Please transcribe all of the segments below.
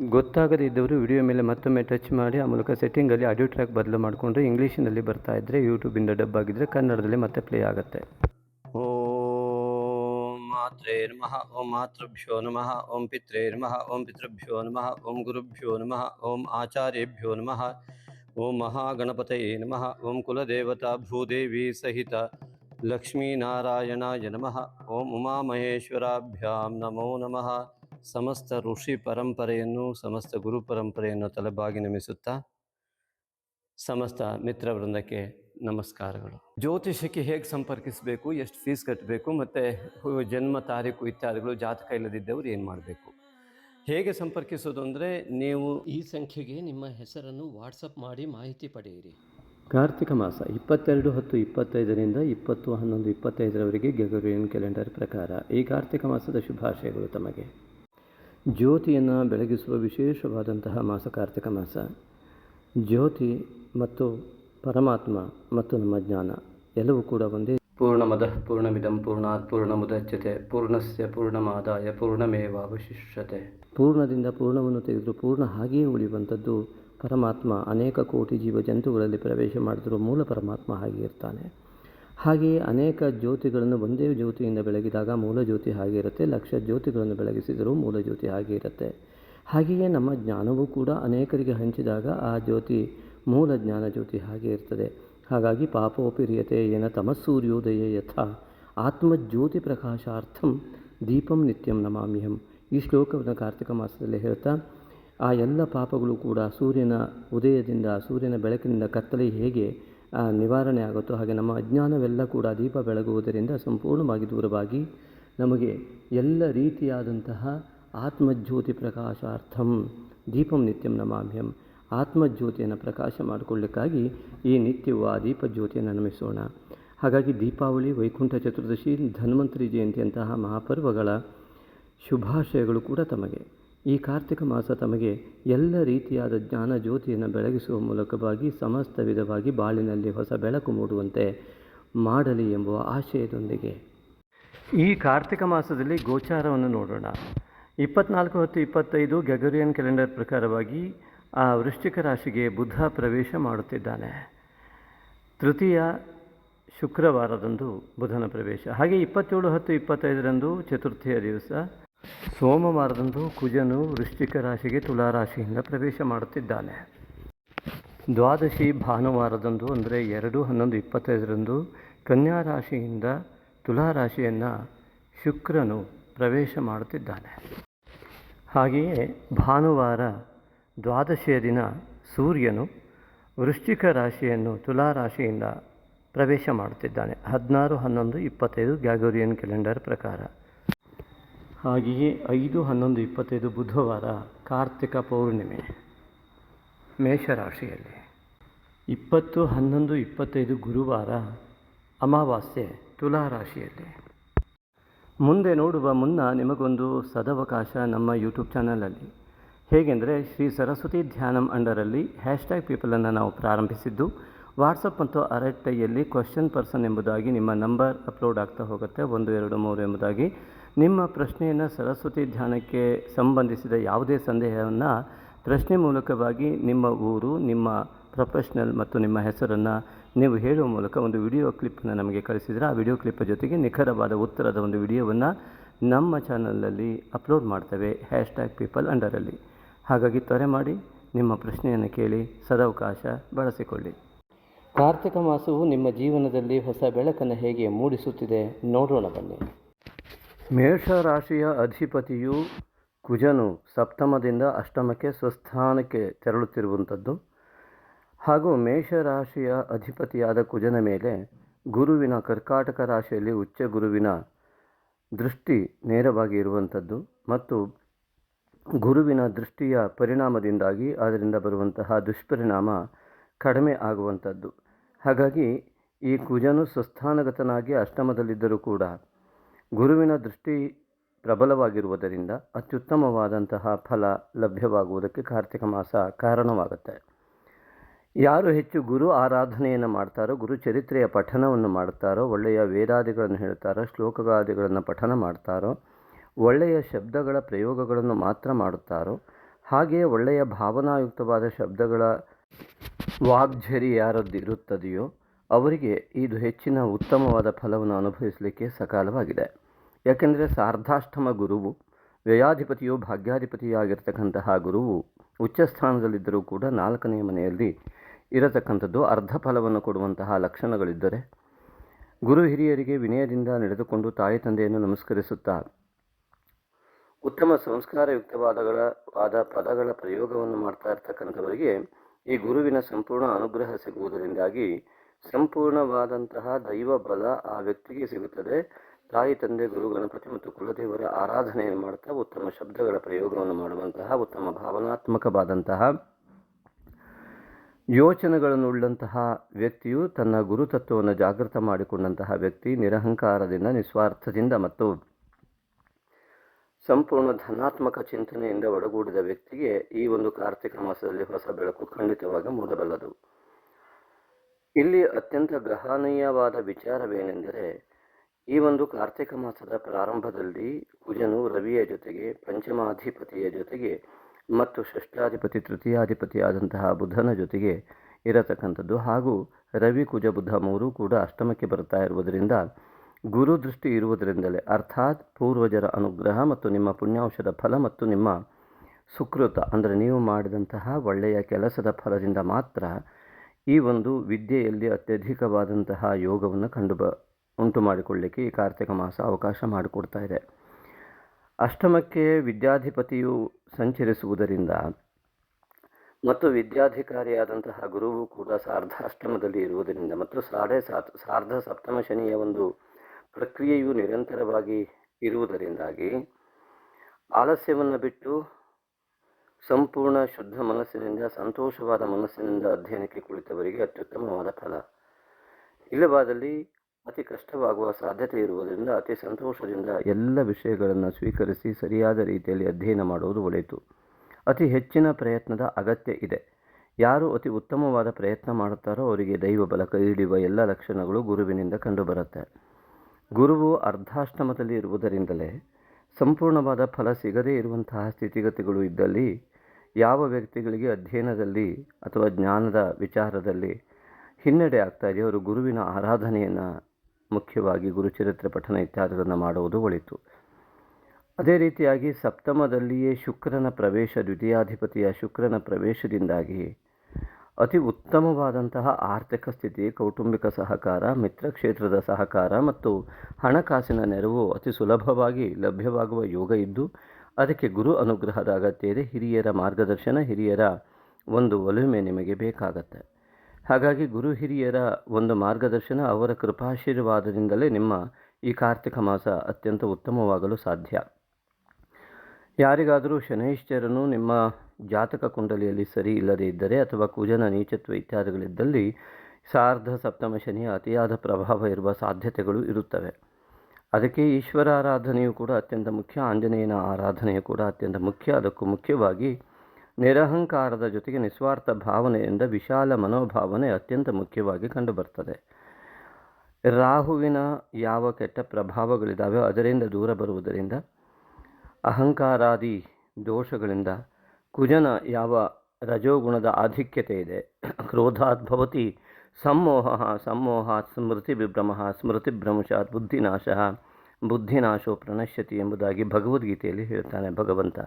ಗೊತ್ತಾಗದೇ ಇದ್ದವರು ವಿಡಿಯೋ ಮೇಲೆ ಮತ್ತೊಮ್ಮೆ ಟಚ್ ಮಾಡಿ, ಆ ಮೂಲಕ ಸೆಟ್ಟಿಂಗಲ್ಲಿ ಆಡಿಯೋ ಟ್ರ್ಯಾಕ್ ಬದಲು ಮಾಡಿಕೊಂಡು ಇಂಗ್ಲೀಷಿನಲ್ಲಿ ಬರ್ತಾ ಇದ್ದರೆ ಯೂಟ್ಯೂಬಿಂದ ಡಬ್ ಆಗಿದ್ದರೆ ಕನ್ನಡದಲ್ಲಿ ಮತ್ತೆ ಪ್ಲೇ ಆಗುತ್ತೆ. ಓಂ ಮಾತ್ರೇ ನಮಃ, ಓಂ ಮಾತೃಭ್ಯೋ ನಮಃ, ಓಂ ಪಿತ್ರೇ ನಮಃ, ಓಂ ಪಿತೃಭ್ಯೋ ನಮಃ, ಓಂ ಗುರುಭ್ಯೋ ನಮಃ, ಓಂ ಆಚಾರ್ಯೇಭ್ಯೋ ನಮಃ, ಓಂ ಮಹಾಗಣಪತಯೇ ನಮಃ, ಓಂ ಕುಲದೇವತಾ ಭೂದೇವಿ ಸಹಿತ ಲಕ್ಷ್ಮೀನಾರಾಯಣಾಯ ನಮಃ, ಓಂ ಉಮಾಮಹೇಶ್ವರಾಭ್ಯಾಂ ನಮೋ ನಮಃ. ಸಮಸ್ತ ಋಷಿ ಪರಂಪರೆಯನ್ನು ಸಮಸ್ತ ಗುರು ಪರಂಪರೆಯನ್ನು ತಲೆಬಾಗಿ ನಮಿಸುತ್ತಾ ಸಮಸ್ತ ಮಿತ್ರವೃಂದಕ್ಕೆ ನಮಸ್ಕಾರಗಳು. ಜ್ಯೋತಿಷಕ್ಕೆ ಹೇಗೆ ಸಂಪರ್ಕಿಸಬೇಕು ಎಷ್ಟು ಫೀಸ್ ಕಟ್ಟಬೇಕು ಮತ್ತು ಜನ್ಮ ತಾರೀಕು ಇತ್ಯಾದಿಗಳು ಜಾತಕ ಇಲ್ಲದಿದ್ದವರು ಏನು ಮಾಡಬೇಕು? ಹೇಗೆ ಸಂಪರ್ಕಿಸೋದು ಅಂದರೆ ನೀವು ಈ ಸಂಖ್ಯೆಗೆ ನಿಮ್ಮ ಹೆಸರನ್ನು ವಾಟ್ಸಪ್ ಮಾಡಿ ಮಾಹಿತಿ ಪಡೆಯಿರಿ. ಕಾರ್ತಿಕ ಮಾಸ ಇಪ್ಪತ್ತೆರಡು ಹತ್ತು ಇಪ್ಪತ್ತೈದರಿಂದ ಇಪ್ಪತ್ತು ಹನ್ನೊಂದು ಇಪ್ಪತ್ತೈದರವರೆಗೆ ಗೆಗರಿಯನ್ ಕ್ಯಾಲೆಂಡರ್ ಪ್ರಕಾರ ಈ ಕಾರ್ತಿಕ ಮಾಸದ ಶುಭಾಶಯಗಳು ತಮಗೆ. ಜ್ಯೋತಿಯನ್ನು ಬೆಳಗಿಸುವ ವಿಶೇಷವಾದಂತಹ ಮಾಸ ಕಾರ್ತಿಕ ಮಾಸ. ಜ್ಯೋತಿ ಮತ್ತು ಪರಮಾತ್ಮ ಮತ್ತು ನಮ್ಮ ಜ್ಞಾನ ಎಲ್ಲವೂ ಕೂಡ ಒಂದೇ. ಪೂರ್ಣಮದ ಪೂರ್ಣಮಿದಂ ಪೂರ್ಣಾತ್ ಪೂರ್ಣಮುದಚ್ಯತೆ ಪೂರ್ಣಸ್ಯ ಪೂರ್ಣಮಾದಾಯ ಪೂರ್ಣಮೇವಾವಶಿಷ್ಯತೆ. ಪೂರ್ಣದಿಂದ ಪೂರ್ಣವನ್ನು ತೆಗೆದರೂ ಪೂರ್ಣ ಹಾಗೆಯೇ ಉಳಿಯುವಂಥದ್ದು ಪರಮಾತ್ಮ ಅನೇಕ ಕೋಟಿ ಜೀವ ಜಂತುಗಳಲ್ಲಿ ಪ್ರವೇಶ ಮಾಡಿದರೂ ಮೂಲ ಪರಮಾತ್ಮ ಹಾಗೆ ಇರ್ತಾನೆ. ಹಾಗೆಯೇ ಅನೇಕ ಜ್ಯೋತಿಗಳನ್ನು ಒಂದೇ ಜ್ಯೋತಿಯಿಂದ ಬೆಳಗಿದಾಗ ಮೂಲ ಜ್ಯೋತಿ ಹಾಗೆ ಇರುತ್ತೆ, ಲಕ್ಷ ಜ್ಯೋತಿಗಳನ್ನು ಬೆಳಗಿಸಿದರೂ ಮೂಲ ಜ್ಯೋತಿ ಹಾಗೆ ಇರುತ್ತೆ. ಹಾಗೆಯೇ ನಮ್ಮ ಜ್ಞಾನವೂ ಕೂಡ ಅನೇಕರಿಗೆ ಹಂಚಿದಾಗ ಆ ಜ್ಯೋತಿ ಮೂಲ ಜ್ಞಾನ ಜ್ಯೋತಿ ಹಾಗೆ ಇರ್ತದೆ. ಹಾಗಾಗಿ ಪಾಪೋಪಿರಿಯತೆ ಏನ ತಮಸ್ಸೂರ್ಯೋದಯ ಯಥಾ, ಆತ್ಮಜ್ಯೋತಿ ಪ್ರಕಾಶಾರ್ಥಂ ದೀಪಂ ನಿತ್ಯಂ ನಮಾಮ್ಯಹಂ. ಈ ಶ್ಲೋಕವನ್ನು ಕಾರ್ತಿಕ ಮಾಸದಲ್ಲಿ ಹೇಳ್ತಾ, ಆ ಎಲ್ಲ ಪಾಪಗಳು ಕೂಡ ಸೂರ್ಯನ ಉದಯದಿಂದ, ಸೂರ್ಯನ ಬೆಳಕಿನಿಂದ ಕತ್ತಲೆ ಹೇಗೆ ನಿವಾರಣೆ ಆಗುತ್ತೋ ಹಾಗೆ ನಮ್ಮ ಅಜ್ಞಾನವೆಲ್ಲ ಕೂಡ ದೀಪ ಬೆಳಗುವುದರಿಂದ ಸಂಪೂರ್ಣವಾಗಿ ದೂರವಾಗಿ ನಮಗೆ ಎಲ್ಲ ರೀತಿಯಾದಂತಹ ಆತ್ಮಜ್ಯೋತಿ ಪ್ರಕಾಶಾರ್ಥಂ, ದೀಪಂ ನಿತ್ಯಂ ನಮಾಭ್ಯಂ ಆತ್ಮಜ್ಯೋತಿಯನ್ನು ಪ್ರಕಾಶ ಮಾಡಿಕೊಳ್ಳಿಕ್ಕಾಗಿ ಈ ನಿತ್ಯವು ಆ ದೀಪಜ್ಯೋತಿಯನ್ನು ನಮಿಸೋಣ. ಹಾಗಾಗಿ ದೀಪಾವಳಿ, ವೈಕುಂಠ ಚತುರ್ದಶಿ, ಧನ್ವಂತರಿ ಜಯಂತಿಯಂತಹ ಮಹಾಪರ್ವಗಳ ಶುಭಾಶಯಗಳು ಕೂಡ ತಮಗೆ. ಈ ಕಾರ್ತಿಕ ಮಾಸ ತಮಗೆ ಎಲ್ಲ ರೀತಿಯಾದ ಜ್ಞಾನ ಜ್ಯೋತಿಯನ್ನು ಬೆಳಗಿಸುವ ಮೂಲಕವಾಗಿ ಸಮಸ್ತ ವಿಧವಾಗಿ ಬಾಳಿನಲ್ಲಿ ಹೊಸ ಬೆಳಕು ಮೂಡುವಂತೆ ಮಾಡಲಿ ಎಂಬುವ ಆಶಯದೊಂದಿಗೆ. ಈ ಕಾರ್ತಿಕ ಮಾಸದಲ್ಲಿ ಗೋಚಾರವನ್ನು ನೋಡೋಣ. ಇಪ್ಪತ್ನಾಲ್ಕು ಹತ್ತು ಇಪ್ಪತ್ತೈದು ಗಗರಿಯನ್ ಕ್ಯಾಲೆಂಡರ್ ಪ್ರಕಾರವಾಗಿ ಆ ವೃಶ್ಚಿಕ ರಾಶಿಗೆ ಬುಧ ಪ್ರವೇಶ ಮಾಡುತ್ತಿದ್ದಾನೆ. ತೃತೀಯ ಶುಕ್ರವಾರದಂದು ಬುಧನ ಪ್ರವೇಶ. ಹಾಗೆ ಇಪ್ಪತ್ತೇಳು ಹತ್ತು ಇಪ್ಪತ್ತೈದರಂದು ಚತುರ್ಥಿಯ ದಿವಸ ಸೋಮವಾರದಂದು ಕುಜನು ವೃಶ್ಚಿಕ ರಾಶಿಗೆ ತುಲಾ ರಾಶಿಯಿಂದ ಪ್ರವೇಶ ಮಾಡುತ್ತಿದ್ದಾನೆ. ದ್ವಾದಶಿ ಭಾನುವಾರದಂದು ಅಂದರೆ ಎರಡು ಹನ್ನೊಂದು ಇಪ್ಪತ್ತೈದರಂದು ಕನ್ಯಾ ರಾಶಿಯಿಂದ ತುಲಾ ರಾಶಿಯನ್ನು ಶುಕ್ರನು ಪ್ರವೇಶ ಮಾಡುತ್ತಿದ್ದಾನೆ. ಹಾಗೆಯೇ ಭಾನುವಾರ ದ್ವಾದಶಿಯ ದಿನ ಸೂರ್ಯನು ವೃಶ್ಚಿಕ ರಾಶಿಯನ್ನು ತುಲಾ ರಾಶಿಯಿಂದ ಪ್ರವೇಶ ಮಾಡುತ್ತಿದ್ದಾನೆ. ಹದಿನಾರು ಹನ್ನೊಂದು ಇಪ್ಪತ್ತೈದು ಗ್ಯಾಗೋರಿಯನ್ ಕ್ಯಾಲೆಂಡರ್ ಪ್ರಕಾರ. ಹಾಗೆಯೇ ಐದು ಹನ್ನೊಂದು ಇಪ್ಪತ್ತೈದು ಬುಧವಾರ ಕಾರ್ತಿಕ ಪೌರ್ಣಿಮೆ, ಮೇಷರಾಶಿಯಲ್ಲಿ. ಇಪ್ಪತ್ತು ಹನ್ನೊಂದು ಇಪ್ಪತ್ತೈದು ಗುರುವಾರ ಅಮಾವಾಸ್ಯೆ ತುಲಾ ರಾಶಿಯಲ್ಲಿ. ಮುಂದೆ ನೋಡುವ ಮುನ್ನ ನಿಮಗೊಂದು ಸದವಕಾಶ ನಮ್ಮ ಯೂಟ್ಯೂಬ್ ಚಾನಲಲ್ಲಿ. ಹೇಗೆಂದರೆ ಶ್ರೀ ಸರಸ್ವತಿ ಧ್ಯಾನಂ ಅಂಡರಲ್ಲಿ ಹ್ಯಾಶ್ಟ್ಯಾಗ್ ಪೀಪಲನ್ನು ನಾವು ಪ್ರಾರಂಭಿಸಿದ್ದು, ವಾಟ್ಸಪ್ ಮತ್ತು ಅರಟ್ಟೈಯಲ್ಲಿ ಕ್ವಶನ್ ಪರ್ಸನ್ ಎಂಬುದಾಗಿ ನಿಮ್ಮ ನಂಬರ್ ಅಪ್ಲೋಡ್ ಆಗ್ತಾ ಹೋಗುತ್ತೆ, ಒಂದು, ಎರಡು, ಮೂರು ಎಂಬುದಾಗಿ. ನಿಮ್ಮ ಪ್ರಶ್ನೆಯನ್ನು ಸರಸ್ವತಿ ಧ್ಯಾನಕ್ಕೆ ಸಂಬಂಧಿಸಿದ ಯಾವುದೇ ಸಂದೇಹವನ್ನು ಪ್ರಶ್ನೆ ಮೂಲಕವಾಗಿ ನಿಮ್ಮ ಊರು, ನಿಮ್ಮ ಪ್ರೊಫೆಷ್ನಲ್ ಮತ್ತು ನಿಮ್ಮ ಹೆಸರನ್ನು ನೀವು ಹೇಳುವ ಮೂಲಕ ಒಂದು ವಿಡಿಯೋ ಕ್ಲಿಪ್ಪನ್ನು ನಮಗೆ ಕಳಿಸಿದರೆ ಆ ವಿಡಿಯೋ ಕ್ಲಿಪ್ ಜೊತೆಗೆ ನಿಖರವಾದ ಉತ್ತರದ ಒಂದು ವಿಡಿಯೋವನ್ನು ನಮ್ಮ ಚಾನಲಲ್ಲಿ ಅಪ್ಲೋಡ್ ಮಾಡ್ತೇವೆ. ಹ್ಯಾಶ್ಟ್ಯಾಗ್ ಪೀಪಲ್ ಅಂಡರಲ್ಲಿ. ಹಾಗಾಗಿ ತ್ವರೆ ಮಾಡಿ ನಿಮ್ಮ ಪ್ರಶ್ನೆಯನ್ನು ಕೇಳಿ ಸದಾವಕಾಶ ಬಳಸಿಕೊಳ್ಳಿ. ಕಾರ್ತಿಕ ಮಾಸವು ನಿಮ್ಮ ಜೀವನದಲ್ಲಿ ಹೊಸ ಬೆಳಕನ್ನು ಹೇಗೆ ಮೂಡಿಸುತ್ತಿದೆ ನೋಡೋಣ ಬನ್ನಿ. ಮೇಷರಾಶಿಯ ಅಧಿಪತಿಯು ಕುಜನು ಸಪ್ತಮದಿಂದ ಅಷ್ಟಮಕ್ಕೆ ಸ್ವಸ್ಥಾನಕ್ಕೆ ತೆರಳುತ್ತಿರುವಂಥದ್ದು. ಹಾಗೂ ಮೇಷರಾಶಿಯ ಅಧಿಪತಿಯಾದ ಕುಜನ ಮೇಲೆ ಗುರುವಿನ ಕರ್ಕಾಟಕ ರಾಶಿಯಲ್ಲಿ ಉಚ್ಚ ಗುರುವಿನ ದೃಷ್ಟಿ ನೇರವಾಗಿ ಇರುವಂಥದ್ದು. ಮತ್ತು ಗುರುವಿನ ದೃಷ್ಟಿಯ ಪರಿಣಾಮದಿಂದಾಗಿ ಅದರಿಂದ ಬರುವಂತಹ ದುಷ್ಪರಿಣಾಮ ಕಡಿಮೆ ಆಗುವಂಥದ್ದು. ಹಾಗಾಗಿ ಈ ಕುಜನು ಸ್ವಸ್ಥಾನಗತನಾಗಿ ಅಷ್ಟಮದಲ್ಲಿದ್ದರೂ ಕೂಡ ಗುರುವಿನ ದೃಷ್ಟಿ ಪ್ರಬಲವಾಗಿರುವುದರಿಂದ ಅತ್ಯುತ್ತಮವಾದಂತಹ ಫಲ ಲಭ್ಯವಾಗುವುದಕ್ಕೆ ಕಾರ್ತಿಕ ಮಾಸ ಕಾರಣವಾಗುತ್ತೆ. ಯಾರು ಹೆಚ್ಚು ಗುರು ಆರಾಧನೆಯನ್ನು ಮಾಡ್ತಾರೋ, ಗುರು ಚರಿತ್ರೆಯ ಪಠನವನ್ನು ಮಾಡ್ತಾರೋ, ಒಳ್ಳೆಯ ವೇದಾದಿಗಳನ್ನು ಹೇಳ್ತಾರೋ, ಶ್ಲೋಕಗಾದಿಗಳನ್ನು ಪಠನ ಮಾಡ್ತಾರೋ, ಒಳ್ಳೆಯ ಶಬ್ದಗಳ ಪ್ರಯೋಗಗಳನ್ನು ಮಾತ್ರ ಮಾಡುತ್ತಾರೋ, ಹಾಗೆಯೇ ಒಳ್ಳೆಯ ಭಾವನಾಯುಕ್ತವಾದ ಶಬ್ದಗಳ ವಾಗ್ಝರಿ ಯಾರದ್ದಿರುತ್ತದೆಯೋ ಅವರಿಗೆ ಇದು ಹೆಚ್ಚಿನ ಉತ್ತಮವಾದ ಫಲವನ್ನು ಅನುಭವಿಸಲಿಕ್ಕೆ ಸಕಾಲವಾಗಿದೆ. ಯಾಕೆಂದರೆ ಸಾರ್ಧಾಷ್ಟಮ ಗುರುವು, ವ್ಯಯಾಧಿಪತಿಯು ಭಾಗ್ಯಾಧಿಪತಿಯಾಗಿರ್ತಕ್ಕಂತಹ ಗುರುವು ಉಚ್ಚ ಸ್ಥಾನದಲ್ಲಿದ್ದರೂ ಕೂಡ ನಾಲ್ಕನೆಯ ಮನೆಯಲ್ಲಿ ಇರತಕ್ಕಂಥದ್ದು ಅರ್ಧ ಫಲವನ್ನು ಕೊಡುವಂತಹ ಲಕ್ಷಣಗಳಿದ್ದರೆ, ಗುರು ಹಿರಿಯರಿಗೆ ವಿನಯದಿಂದ ನಡೆದುಕೊಂಡು ತಾಯಿ ತಂದೆಯನ್ನು ನಮಸ್ಕರಿಸುತ್ತಾ ಉತ್ತಮ ಸಂಸ್ಕಾರಯುಕ್ತವಾದಗಳ ವಾದ ಪದಗಳ ಪ್ರಯೋಗವನ್ನು ಮಾಡ್ತಾ ಇರ್ತಕ್ಕಂಥವರಿಗೆ ಈ ಗುರುವಿನ ಸಂಪೂರ್ಣ ಅನುಗ್ರಹ ಸಿಗುವುದರಿಂದಾಗಿ ಸಂಪೂರ್ಣವಾದಂತಹ ದೈವ ಬಲ ಆ ವ್ಯಕ್ತಿಗೆ ಸಿಗುತ್ತದೆ. ತಾಯಿ, ತಂದೆ ಗುರು ಗಣಪತಿ ಮತ್ತು ಕುಲದೇವರ ಆರಾಧನೆಯನ್ನು ಮಾಡ್ತಾ ಉತ್ತಮ ಶಬ್ದಗಳ ಪ್ರಯೋಗವನ್ನು ಮಾಡುವಂತಹ ಉತ್ತಮ ಭಾವನಾತ್ಮಕವಾದಂತಹ ಯೋಚನೆಗಳನ್ನುಳ್ಳಂತಹ ವ್ಯಕ್ತಿಯು ತನ್ನ ಗುರುತತ್ವವನ್ನು ಜಾಗೃತ ಮಾಡಿಕೊಂಡಂತಹ ವ್ಯಕ್ತಿ ನಿರಹಂಕಾರದಿಂದ, ನಿಸ್ವಾರ್ಥದಿಂದ ಮತ್ತು ಸಂಪೂರ್ಣ ಧನಾತ್ಮಕ ಚಿಂತನೆಯಿಂದ ಒಡಗೂಡಿದ ವ್ಯಕ್ತಿಗೆ ಈ ಒಂದು ಕಾರ್ತಿಕ ಮಾಸದಲ್ಲಿ ಹೊಸ ಬೆಳಕು ಖಂಡಿತವಾಗಿ ಮೂಡಬಲ್ಲದು. ಇಲ್ಲಿ ಅತ್ಯಂತ ಗ್ರಹಣೀಯವಾದ ವಿಚಾರವೇನೆಂದರೆ, ಈ ಒಂದು ಕಾರ್ತಿಕ ಮಾಸದ ಪ್ರಾರಂಭದಲ್ಲಿ ಕುಜನು ರವಿಯ ಜೊತೆಗೆ, ಪಂಚಮಾಧಿಪತಿಯ ಜೊತೆಗೆ ಮತ್ತು ಷಷ್ಠಾಧಿಪತಿ ತೃತೀಯಾಧಿಪತಿ ಆದಂತಹ ಬುಧನ ಜೊತೆಗೆ ಇರತಕ್ಕಂಥದ್ದು. ಹಾಗೂ ರವಿ ಕುಜ ಬುಧ ಮೂರು ಕೂಡ ಅಷ್ಟಮಕ್ಕೆ ಬರ್ತಾ ಇರುವುದರಿಂದ, ಗುರು ದೃಷ್ಟಿ ಇರುವುದರಿಂದಲೇ, ಅರ್ಥಾತ್ ಪೂರ್ವಜರ ಅನುಗ್ರಹ ಮತ್ತು ನಿಮ್ಮ ಪುಣ್ಯಾಂಶದ ಫಲ ಮತ್ತು ನಿಮ್ಮ ಸುಕೃತ, ಅಂದರೆ ನೀವು ಮಾಡಿದಂತಹ ಒಳ್ಳೆಯ ಕೆಲಸದ ಫಲದಿಂದ ಮಾತ್ರ ಈ ಒಂದು ವಿದ್ಯೆಯಲ್ಲಿ ಅತ್ಯಧಿಕವಾದಂತಹ ಯೋಗವನ್ನು ಕಂಡು ಬ, ಉಂಟು ಮಾಡಿಕೊಳ್ಳಿಕ್ಕೆ ಈ ಕಾರ್ತಿಕ ಮಾಸ ಅವಕಾಶ ಮಾಡಿಕೊಡ್ತಾ ಇದೆ. ಅಷ್ಟಮಕ್ಕೆ ವಿದ್ಯಾಧಿಪತಿಯು ಸಂಚರಿಸುವುದರಿಂದ ಮತ್ತು ವಿದ್ಯಾಧಿಕಾರಿಯಾದಂತಹ ಗುರುವು ಕೂಡ ಸಾರ್ಧ ಅಷ್ಟಮದಲ್ಲಿ ಇರುವುದರಿಂದ ಮತ್ತು ಸಾಡೆ ಸಾತ್, ಸಾರ್ಧ ಸಪ್ತಮ ಶನಿಯ ಒಂದು ಪ್ರಕ್ರಿಯೆಯು ನಿರಂತರವಾಗಿ ಇರುವುದರಿಂದಾಗಿ ಆಲಸ್ಯವನ್ನು ಬಿಟ್ಟು ಸಂಪೂರ್ಣ ಶುದ್ಧ ಮನಸ್ಸಿನಿಂದ, ಸಂತೋಷವಾದ ಮನಸ್ಸಿನಿಂದ ಅಧ್ಯಯನಕ್ಕೆ ಕುಳಿತವರಿಗೆ ಅತ್ಯುತ್ತಮವಾದ ಫಲ. ಇಲ್ಲವಾದಲ್ಲಿ ಅತಿ ಕಷ್ಟವಾಗುವ ಸಾಧ್ಯತೆ ಇರುವುದರಿಂದ, ಅತಿ ಸಂತೋಷದಿಂದ ಎಲ್ಲ ವಿಷಯಗಳನ್ನು ಸ್ವೀಕರಿಸಿ ಸರಿಯಾದ ರೀತಿಯಲ್ಲಿ ಅಧ್ಯಯನ ಮಾಡುವುದು ಒಳಿತು. ಅತಿ ಹೆಚ್ಚಿನ ಪ್ರಯತ್ನದ ಅಗತ್ಯ ಇದೆ. ಯಾರು ಅತಿ ಉತ್ತಮವಾದ ಪ್ರಯತ್ನ ಮಾಡುತ್ತಾರೋ ಅವರಿಗೆ ದೈವ ಬಲ ಕೈ ಹಿಡಿಯುವ ಎಲ್ಲ ಲಕ್ಷಣಗಳು ಗುರುವಿನಿಂದ ಕಂಡುಬರುತ್ತೆ. ಗುರುವು ಅರ್ಧಾಷ್ಟಮದಲ್ಲಿ ಇರುವುದರಿಂದಲೇ ಸಂಪೂರ್ಣವಾದ ಫಲ ಸಿಗದೇ ಇರುವಂತಹ ಸ್ಥಿತಿಗತಿಗಳು ಇದ್ದಲ್ಲಿ ಯಾವ ವ್ಯಕ್ತಿಗಳಿಗೆ ಅಧ್ಯಯನದಲ್ಲಿ ಅಥವಾ ಜ್ಞಾನದ ವಿಚಾರದಲ್ಲಿ ಹಿನ್ನಡೆ ಆಗ್ತಾ ಇದೆಯೋ ಅವರು ಗುರುವಿನ ಆರಾಧನೆಯನ್ನು ಮುಖ್ಯವಾಗಿ ಗುರುಚರಿತ್ರೆ ಪಠನ ಇತ್ಯಾದಿಗಳನ್ನು ಮಾಡುವುದು ಒಳಿತು. ಅದೇ ರೀತಿಯಾಗಿ ಸಪ್ತಮದಲ್ಲಿಯೇ ಶುಕ್ರನ ಪ್ರವೇಶ, ದ್ವಿತೀಯಾಧಿಪತಿಯ ಶುಕ್ರನ ಪ್ರವೇಶದಿಂದಾಗಿ ಅತಿ ಉತ್ತಮವಾದಂತಹ ಆರ್ಥಿಕ ಸ್ಥಿತಿ, ಕೌಟುಂಬಿಕ ಸಹಕಾರ, ಮಿತ್ರ ಕ್ಷೇತ್ರದ ಸಹಕಾರ ಮತ್ತು ಹಣಕಾಸಿನ ನೆರವು ಅತಿ ಸುಲಭವಾಗಿ ಲಭ್ಯವಾಗುವ ಯೋಗ ಇದ್ದು ಅದಕ್ಕೆ ಗುರು ಅನುಗ್ರಹದ ಅಗತ್ಯ ಇದೆ ಹಿರಿಯರ ಮಾರ್ಗದರ್ಶನ, ಹಿರಿಯರ ಒಂದು ಒಲುಮೆ ನಿಮಗೆ ಬೇಕಾಗತ್ತೆ. ಹಾಗಾಗಿ ಗುರು, ಹಿರಿಯರ ಒಂದು ಮಾರ್ಗದರ್ಶನ, ಅವರ ಕೃಪಾಶೀರ್ವಾದದಿಂದಲೇ ನಿಮ್ಮ ಈ ಕಾರ್ತಿಕ ಮಾಸ ಅತ್ಯಂತ ಉತ್ತಮವಾಗಲು ಸಾಧ್ಯ. ಯಾರಿಗಾದರೂ ಶನೈಶ್ಚರನು ನಿಮ್ಮ ಜಾತಕ ಕುಂಡಲಿಯಲ್ಲಿ ಸರಿ ಇಲ್ಲದೇ ಇದ್ದರೆ ಅಥವಾ ಕುಜನ ನೀಚತ್ವ ಇತ್ಯಾದಿಗಳಿದ್ದಲ್ಲಿ, ಸಾರ್ಧ ಸಪ್ತಮ ಶನಿಯ ಅತಿಯಾದ ಪ್ರಭಾವ ಇರುವ ಸಾಧ್ಯತೆಗಳು ಇರುತ್ತವೆ. ಅದಕ್ಕೆ ಈಶ್ವರ ಆರಾಧನೆಯು ಕೂಡ ಅತ್ಯಂತ ಮುಖ್ಯ, ಆಂಜನೇಯನ ಆರಾಧನೆಯು ಕೂಡ ಅತ್ಯಂತ ಮುಖ್ಯ. ಅದಕ್ಕೂ ಮುಖ್ಯವಾಗಿ ನಿರಹಂಕಾರದ ಜೊತೆಗೆ ನಿಸ್ವಾರ್ಥ ಭಾವನೆಯಿಂದ ವಿಶಾಲ ಮನೋಭಾವನೆ ಅತ್ಯಂತ ಮುಖ್ಯವಾಗಿ ಕಂಡುಬರ್ತದೆ. ರಾಹುವಿನ ಯಾವ ಕೆಟ್ಟ ಪ್ರಭಾವಗಳಿದ್ದಾವೆ ಅದರಿಂದ ದೂರ ಬರುವುದರಿಂದ, ಅಹಂಕಾರಾದಿ ದೋಷಗಳಿಂದ ಕುಜನ ಯಾವ ರಜೋಗುಣದ ಆಧಿಕ್ಯತೆ ಇದೆ ಕ್ರೋಧಾತ್ ಸಮ್ಮೋಹ ಸಮ್ಮೋಹಾತ್ ಸ್ಮೃತಿ ಸ್ಮೃತಿಭ್ರಂಶಾತ್ ಬುದ್ಧಿನಾಶ ಬುದ್ಧಿನಾಶೋ ಪ್ರಣಶ್ಯತಿ ಎಂಬುದಾಗಿ ಭಗವದ್ಗೀತೆಯಲ್ಲಿ ಹೇಳ್ತಾನೆ ಭಗವಂತ.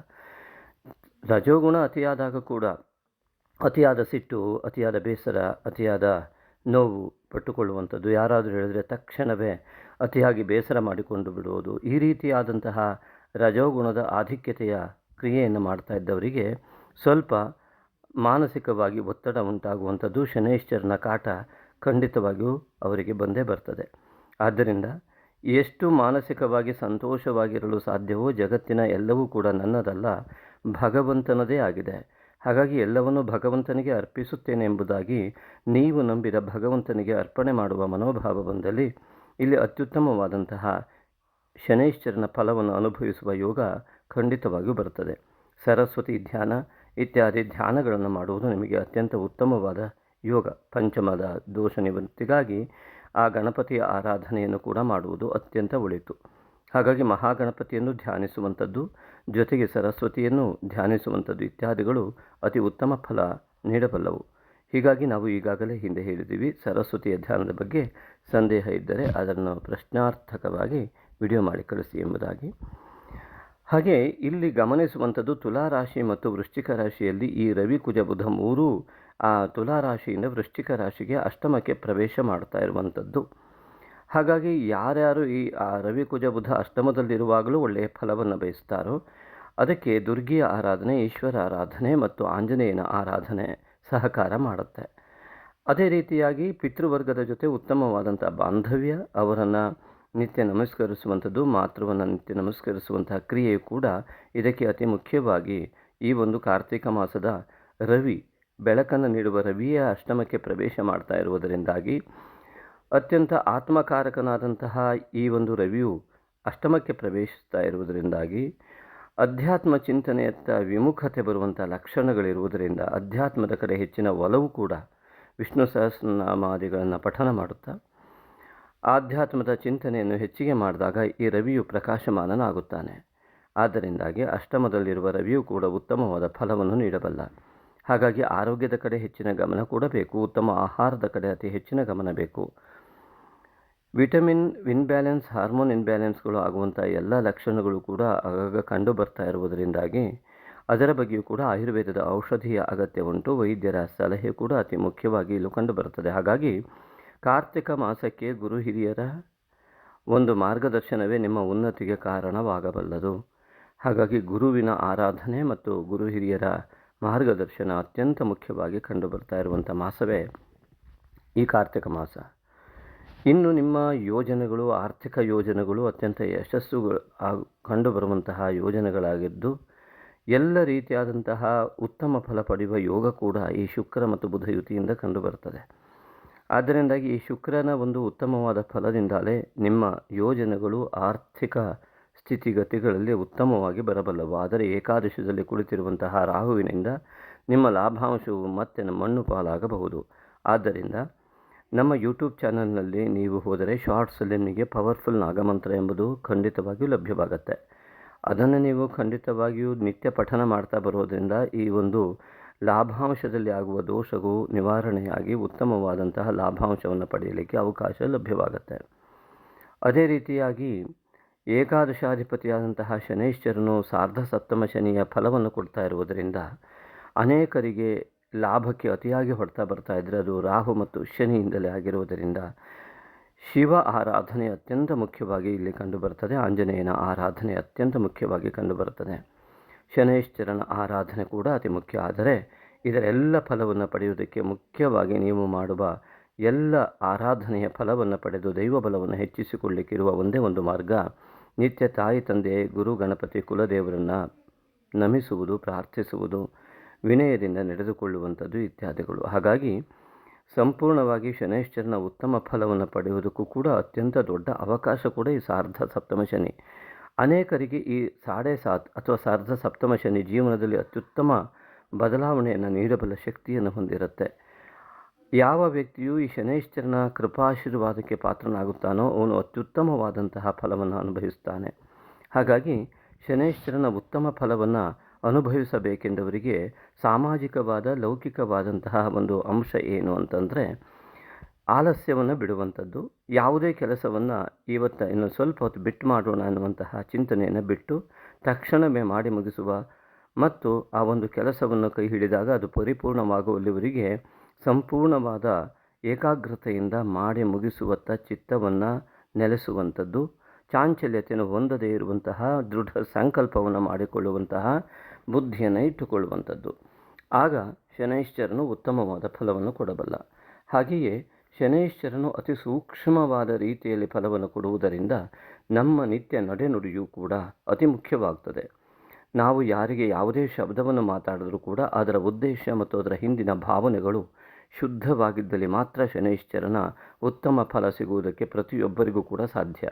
ರಜೋಗುಣ ಅತಿಯಾದಾಗ ಕೂಡ ಅತಿಯಾದ ಸಿಟ್ಟು, ಅತಿಯಾದ ಬೇಸರ, ಅತಿಯಾದ ನೋವು ಪಟ್ಟುಕೊಳ್ಳುವಂಥದ್ದು ಯಾರಾದರೂ ಹೇಳಿದರೆ ತಕ್ಷಣವೇ ಅತಿಯಾಗಿ ಬೇಸರ ಮಾಡಿಕೊಂಡು ಬಿಡುವುದು. ಈ ರೀತಿಯಾದಂತಹ ರಜೋಗುಣದ ಆಧಿಕ್ಯತೆಯ ಕ್ರಿಯೆಯನ್ನು ಮಾಡ್ತಾ ಇದ್ದವರಿಗೆ ಸ್ವಲ್ಪ ಮಾನಸಿಕವಾಗಿ ಒತ್ತಡ ಉಂಟಾಗುವಂಥದ್ದು ಶನೈಶ್ಚರನ ಕಾಟ ಖಂಡಿತವಾಗಿಯೂ ಅವರಿಗೆ ಬಂದೇ ಬರ್ತದೆ. ಆದ್ದರಿಂದ ಎಷ್ಟು ಮಾನಸಿಕವಾಗಿ ಸಂತೋಷವಾಗಿರಲು ಸಾಧ್ಯವೋ ಜಗತ್ತಿನ ಎಲ್ಲವೂ ಕೂಡ ನನ್ನದಲ್ಲ, ಭಗವಂತನದೇ ಆಗಿದೆ. ಹಾಗಾಗಿ ಎಲ್ಲವನ್ನೂ ಭಗವಂತನಿಗೆ ಅರ್ಪಿಸುತ್ತೇನೆ ಎಂಬುದಾಗಿ ನೀವು ನಂಬಿದ ಭಗವಂತನಿಗೆ ಅರ್ಪಣೆ ಮಾಡುವ ಮನೋಭಾವ ಬಂದಲ್ಲಿ ಇಲ್ಲಿ ಅತ್ಯುತ್ತಮವಾದಂತಹ ಶನೈಶ್ಚರನ ಫಲವನ್ನು ಅನುಭವಿಸುವ ಯೋಗ ಖಂಡಿತವಾಗಿಯೂ ಬರುತ್ತದೆ. ಸರಸ್ವತಿ ಧ್ಯಾನ ಇತ್ಯಾದಿ ಧ್ಯಾನಗಳನ್ನು ಮಾಡುವುದು ನಿಮಗೆ ಅತ್ಯಂತ ಉತ್ತಮವಾದ ಯೋಗ. ಪಂಚಮದ ದೋಷ ನಿವೃತ್ತಿಗಾಗಿ ಆ ಗಣಪತಿಯ ಆರಾಧನೆಯನ್ನು ಕೂಡ ಮಾಡುವುದು ಅತ್ಯಂತ ಒಳಿತು. ಹಾಗಾಗಿ ಮಹಾಗಣಪತಿಯನ್ನು ಧ್ಯಾನಿಸುವಂಥದ್ದು, ಜೊತೆಗೆ ಸರಸ್ವತಿಯನ್ನು ಧ್ಯಾನಿಸುವಂಥದ್ದು ಇತ್ಯಾದಿಗಳು ಅತಿ ಉತ್ತಮ ಫಲ ನೀಡಬಲ್ಲವು. ಹೀಗಾಗಿ ನಾವು ಈಗಾಗಲೇ ಹಿಂದೆ ಹೇಳಿದ್ದೀವಿ, ಸರಸ್ವತಿಯ ಧ್ಯಾನದ ಬಗ್ಗೆ ಸಂದೇಹ ಇದ್ದರೆ ಅದನ್ನು ಪ್ರಶ್ನಾರ್ಥಕವಾಗಿ ವಿಡಿಯೋ ಮಾಡಿ ಕಳಿಸಿ ಎಂಬುದಾಗಿ. ಹಾಗೆ ಇಲ್ಲಿ ಗಮನಿಸುವಂಥದ್ದು ತುಲಾರಾಶಿ ಮತ್ತು ವೃಶ್ಚಿಕ ರಾಶಿಯಲ್ಲಿ ಈ ರವಿ ಕುಜ ಬುಧ ಮೂರು ಆ ತುಲಾರಾಶಿಯಿಂದ ವೃಶ್ಚಿಕ ರಾಶಿಗೆ ಅಷ್ಟಮಕ್ಕೆ ಪ್ರವೇಶ ಮಾಡ್ತಾ ಇರುವಂಥದ್ದು. ಹಾಗಾಗಿ ಯಾರ್ಯಾರು ಈ, ಆ ರವಿ ಕುಜ ಬುಧ ಅಷ್ಟಮದಲ್ಲಿರುವಾಗಲೂ ಒಳ್ಳೆಯ ಫಲವನ್ನು ಬಯಸ್ತಾರೋ ಅದಕ್ಕೆ ದುರ್ಗಿಯ ಆರಾಧನೆ, ಈಶ್ವರ ಆರಾಧನೆ ಮತ್ತು ಆಂಜನೇಯನ ಆರಾಧನೆ ಸಹಕಾರ ಮಾಡುತ್ತೆ. ಅದೇ ರೀತಿಯಾಗಿ ಪಿತೃವರ್ಗದ ಜೊತೆ ಉತ್ತಮವಾದಂಥ ಬಾಂಧವ್ಯ ಅವರನ್ನು ನಿತ್ಯ ನಮಸ್ಕರಿಸುವಂಥದ್ದು ಮಾತೃವನ್ನು ನಿತ್ಯ ನಮಸ್ಕರಿಸುವಂತಹ ಕ್ರಿಯೆಯು ಕೂಡ ಇದಕ್ಕೆ ಅತಿ ಮುಖ್ಯವಾಗಿ ಈ ಒಂದು ಕಾರ್ತಿಕ ಮಾಸದ ರವಿ, ಬೆಳಕನ್ನು ನೀಡುವ ರವಿಯ ಅಷ್ಟಮಕ್ಕೆ ಪ್ರವೇಶ ಮಾಡ್ತಾ ಇರುವುದರಿಂದಾಗಿ ಅತ್ಯಂತ ಆತ್ಮಕಾರಕನಾದಂತಹ ಈ ಒಂದು ರವಿಯು ಅಷ್ಟಮಕ್ಕೆ ಪ್ರವೇಶಿಸ್ತಾ ಇರುವುದರಿಂದಾಗಿ ಅಧ್ಯಾತ್ಮ ಚಿಂತನೆಯತ್ತ ವಿಮುಖತೆ ಬರುವಂಥ ಲಕ್ಷಣಗಳಿರುವುದರಿಂದ ಅಧ್ಯಾತ್ಮದ ಕಡೆ ಹೆಚ್ಚಿನ ಒಲವು ಕೂಡ ವಿಷ್ಣು ಸಹಸ್ರನಾಮಾದಿಗಳನ್ನು ಪಠನ ಮಾಡುತ್ತಾ ಆಧ್ಯಾತ್ಮದ ಚಿಂತನೆಯನ್ನು ಹೆಚ್ಚಿಗೆ ಮಾಡಿದಾಗ ಈ ರವಿಯು ಪ್ರಕಾಶಮಾನನಾಗುತ್ತಾನೆ. ಆದ್ದರಿಂದಾಗಿ ಅಷ್ಟಮದಲ್ಲಿರುವ ರವಿಯು ಕೂಡ ಉತ್ತಮವಾದ ಫಲವನ್ನು ನೀಡಬಲ್ಲ. ಹಾಗಾಗಿ ಆರೋಗ್ಯದ ಕಡೆ ಹೆಚ್ಚಿನ ಗಮನ ಕೊಡಬೇಕು, ಉತ್ತಮ ಆಹಾರದ ಕಡೆ ಅತಿ ಹೆಚ್ಚಿನ ಗಮನ ಬೇಕು. ವಿಟಮಿನ್ ಇನ್ಬ್ಯಾಲೆನ್ಸ್ ಹಾರ್ಮೋನ್ ಇನ್ಬ್ಯಾಲೆನ್ಸ್ಗಳು ಆಗುವಂಥ ಎಲ್ಲ ಲಕ್ಷಣಗಳು ಕೂಡ ಆಗಾಗ ಕಂಡು ಬರ್ತಾ ಇರುವುದರಿಂದಾಗಿ ಅದರ ಬಗ್ಗೆಯೂ ಕೂಡ ಆಯುರ್ವೇದದ ಔಷಧಿಯ ಅಗತ್ಯ ಉಂಟು. ವೈದ್ಯರ ಸಲಹೆ ಕೂಡ ಅತಿ ಮುಖ್ಯವಾಗಿ ಇಲ್ಲೂ ಕಂಡುಬರುತ್ತದೆ ಹಾಗಾಗಿ ಕಾರ್ತಿಕ ಮಾಸಕ್ಕೆ ಗುರು ಹಿರಿಯರ ಒಂದು ಮಾರ್ಗದರ್ಶನವೇ ನಿಮ್ಮ ಉನ್ನತಿಗೆ ಕಾರಣವಾಗಬಲ್ಲದು. ಹಾಗಾಗಿ ಗುರುವಿನ ಆರಾಧನೆ ಮತ್ತು ಗುರು ಹಿರಿಯರ ಮಾರ್ಗದರ್ಶನ ಅತ್ಯಂತ ಮುಖ್ಯವಾಗಿ ಕಂಡುಬರ್ತಾ ಇರುವಂಥ ಮಾಸವೇ ಈ ಕಾರ್ತಿಕ ಮಾಸ. ಇನ್ನು ನಿಮ್ಮ ಯೋಜನೆಗಳು, ಆರ್ಥಿಕ ಯೋಜನೆಗಳು ಅತ್ಯಂತ ಯಶಸ್ಸುಗಳು ಕಂಡುಬರುವಂತಹ ಯೋಜನೆಗಳಾಗಿದ್ದು, ಎಲ್ಲ ರೀತಿಯಾದಂತಹ ಉತ್ತಮ ಫಲ ಪಡೆಯುವ ಯೋಗ ಕೂಡ ಈ ಶುಕ್ರ ಮತ್ತು ಬುಧ ಯುತಿಯಿಂದ ಕಂಡುಬರುತ್ತದೆ ಆದ್ದರಿಂದಾಗಿ ಈ ಶುಕ್ರನ ಒಂದು ಉತ್ತಮವಾದ ಫಲದಿಂದಲೇ ನಿಮ್ಮ ಯೋಜನೆಗಳು ಆರ್ಥಿಕ ಸ್ಥಿತಿಗತಿಗಳಲ್ಲಿ ಉತ್ತಮವಾಗಿ ಬರಬಲ್ಲವು. ಆದರೆ ಏಕಾದಶದಲ್ಲಿ ಕುಳಿತಿರುವಂತಹ ರಾಹುವಿನಿಂದ ನಿಮ್ಮ ಲಾಭಾಂಶವು ಮತ್ತೆ ಮಣ್ಣು ಪಾಲಾಗಬಹುದು. ಆದ್ದರಿಂದ ನಮ್ಮ ಯೂಟ್ಯೂಬ್ ಚಾನಲ್ನಲ್ಲಿ ನೀವು ಹೋದರೆ ಶಾರ್ಟ್ಸಲ್ಲಿ ನಿಮಗೆ ಪವರ್ಫುಲ್ ನಾಗಮಂತ್ರ ಎಂಬುದು ಖಂಡಿತವಾಗಿಯೂ ಲಭ್ಯವಾಗುತ್ತೆ. ಅದನ್ನು ನೀವು ಖಂಡಿತವಾಗಿಯೂ ನಿತ್ಯ ಪಠನ ಮಾಡ್ತಾ ಬರೋದರಿಂದ ಈ ಒಂದು ಲಾಭಾಂಶದಲ್ಲಿ ಆಗುವ ದೋಷವು ನಿವಾರಣೆಯಾಗಿ ಉತ್ತಮವಾದಂತಹ ಲಾಭಾಂಶವನ್ನು ಪಡೆಯಲಿಕ್ಕೆ ಅವಕಾಶ ಲಭ್ಯವಾಗುತ್ತೆ. ಅದೇ ರೀತಿಯಾಗಿ ಏಕಾದಶಾಧಿಪತಿಯಾದಂತಹ ಶನೈಶ್ಚರನು ಸಾರ್ಧ ಸಪ್ತಮ ಶನಿಯ ಫಲವನ್ನು ಕೊಡ್ತಾ ಇರುವುದರಿಂದ ಅನೇಕರಿಗೆ ಲಾಭಕ್ಕೆ ಅತಿಯಾಗಿ ಹೊಡ್ತಾ ಬರ್ತಾ ಇದ್ದರೆ ಅದು ರಾಹು ಮತ್ತು ಶನಿಯಿಂದಲೇ ಆಗಿರುವುದರಿಂದ ಶಿವ ಆರಾಧನೆ ಅತ್ಯಂತ ಮುಖ್ಯವಾಗಿ ಇಲ್ಲಿ ಕಂಡುಬರ್ತದೆ ಆಂಜನೇಯನ ಆರಾಧನೆ ಅತ್ಯಂತ ಮುಖ್ಯವಾಗಿ ಕಂಡುಬರುತ್ತದೆ ಶನೈಶ್ಚರನ ಆರಾಧನೆ ಕೂಡ ಅತಿ ಮುಖ್ಯ. ಆದರೆ ಇದರೆಲ್ಲ ಫಲವನ್ನು ಪಡೆಯುವುದಕ್ಕೆ ಮುಖ್ಯವಾಗಿ ನೀವು ಮಾಡುವ ಎಲ್ಲ ಆರಾಧನೆಯ ಫಲವನ್ನು ಪಡೆದು ದೈವ ಬಲವನ್ನು ಹೆಚ್ಚಿಸಿಕೊಳ್ಳಿಕ್ಕಿರುವ ಒಂದೇ ಒಂದು ಮಾರ್ಗ, ನಿತ್ಯ ತಾಯಿ ತಂದೆ, ಗುರು, ಗಣಪತಿ, ಕುಲದೇವರನ್ನು ನಮಿಸುವುದು, ಪ್ರಾರ್ಥಿಸುವುದು, ವಿನಯದಿಂದ ನಡೆದುಕೊಳ್ಳುವಂಥದ್ದು ಇತ್ಯಾದಿಗಳು. ಹಾಗಾಗಿ ಸಂಪೂರ್ಣವಾಗಿ ಶನೈಶ್ಚರನ ಉತ್ತಮ ಫಲವನ್ನು ಪಡೆಯುವುದಕ್ಕೂ ಕೂಡ ಅತ್ಯಂತ ದೊಡ್ಡ ಅವಕಾಶ ಕೂಡ ಈ ಸಾರ್ಧ ಸಪ್ತಮ ಶನಿ. ಅನೇಕರಿಗೆ ಈ ಸಾಡೆ ಸಾತ್ ಅಥವಾ ಸಾರ್ಧ ಸಪ್ತಮ ಶನಿ ಜೀವನದಲ್ಲಿ ಅತ್ಯುತ್ತಮ ಬದಲಾವಣೆಯನ್ನು ನೀಡಬಲ್ಲ ಶಕ್ತಿಯನ್ನು ಹೊಂದಿರುತ್ತೆ. ಯಾವ ವ್ಯಕ್ತಿಯು ಈ ಶನೈಶ್ಚರನ ಕೃಪಾಶೀರ್ವಾದಕ್ಕೆ ಪಾತ್ರನಾಗುತ್ತಾನೋ ಅವನು ಅತ್ಯುತ್ತಮವಾದಂತಹ ಫಲವನ್ನು ಅನುಭವಿಸ್ತಾನೆ ಹಾಗಾಗಿ ಶನೈಶ್ಚರನ ಉತ್ತಮ ಫಲವನ್ನು ಅನುಭವಿಸಬೇಕೆಂದವರಿಗೆ ಸಾಮಾಜಿಕವಾದ, ಲೌಕಿಕವಾದಂತಹ ಒಂದು ಅಂಶ ಏನು ಅಂತಂದರೆ ಆಲಸ್ಯವನ್ನು ಬಿಡುವಂಥದ್ದು, ಯಾವುದೇ ಕೆಲಸವನ್ನು ಇವತ್ತು ಇನ್ನು ಸ್ವಲ್ಪ ಹೊತ್ತು ಬಿಟ್ಟು ಮಾಡೋಣ ಅನ್ನುವಂತಹ ಚಿಂತನೆಯನ್ನು ಬಿಟ್ಟು ತಕ್ಷಣವೇ ಮಾಡಿ ಮುಗಿಸುವ ಮತ್ತು ಆ ಒಂದು ಕೆಲಸವನ್ನು ಕೈ ಹಿಡಿದಾಗ ಅದು ಪರಿಪೂರ್ಣವಾಗುವಲ್ಲಿವರಿಗೆ ಸಂಪೂರ್ಣವಾದ ಏಕಾಗ್ರತೆಯಿಂದ ಮಾಡಿ ಮುಗಿಸುವತ್ತ ಚಿತ್ತವನ್ನು ನೆಲೆಸುವಂಥದ್ದು, ಚಾಂಚಲ್ಯತೆಯನ್ನು ಹೊಂದದೇ ಇರುವಂತಹ ದೃಢ ಸಂಕಲ್ಪವನ್ನು ಮಾಡಿಕೊಳ್ಳುವಂತಹ ಬುದ್ಧಿಯನ್ನು ಇಟ್ಟುಕೊಳ್ಳುವಂಥದ್ದು. ಆಗ ಶನೈಶ್ಚರನು ಉತ್ತಮವಾದ ಫಲವನ್ನು ಕೊಡಬಲ್ಲ. ಹಾಗೆಯೇ ಶನೈಶ್ಚರನು ಅತಿ ಸೂಕ್ಷ್ಮವಾದ ರೀತಿಯಲ್ಲಿ ಫಲವನ್ನು ಕೊಡುವುದರಿಂದ ನಮ್ಮ ನಿತ್ಯ ನಡೆನುಡಿಯೂ ಕೂಡ ಅತಿ ಮುಖ್ಯವಾಗ್ತದೆ. ನಾವು ಯಾರಿಗೆ ಯಾವುದೇ ಶಬ್ದವನ್ನು ಮಾತಾಡಿದರೂ ಕೂಡ ಅದರ ಉದ್ದೇಶ ಮತ್ತು ಅದರ ಹಿಂದಿನ ಭಾವನೆಗಳು ಶುದ್ಧವಾಗಿದ್ದಲ್ಲಿ ಮಾತ್ರ ಶನೈಶ್ಚರನ ಉತ್ತಮ ಫಲ ಸಿಗುವುದಕ್ಕೆ ಪ್ರತಿಯೊಬ್ಬರಿಗೂ ಕೂಡ ಸಾಧ್ಯ.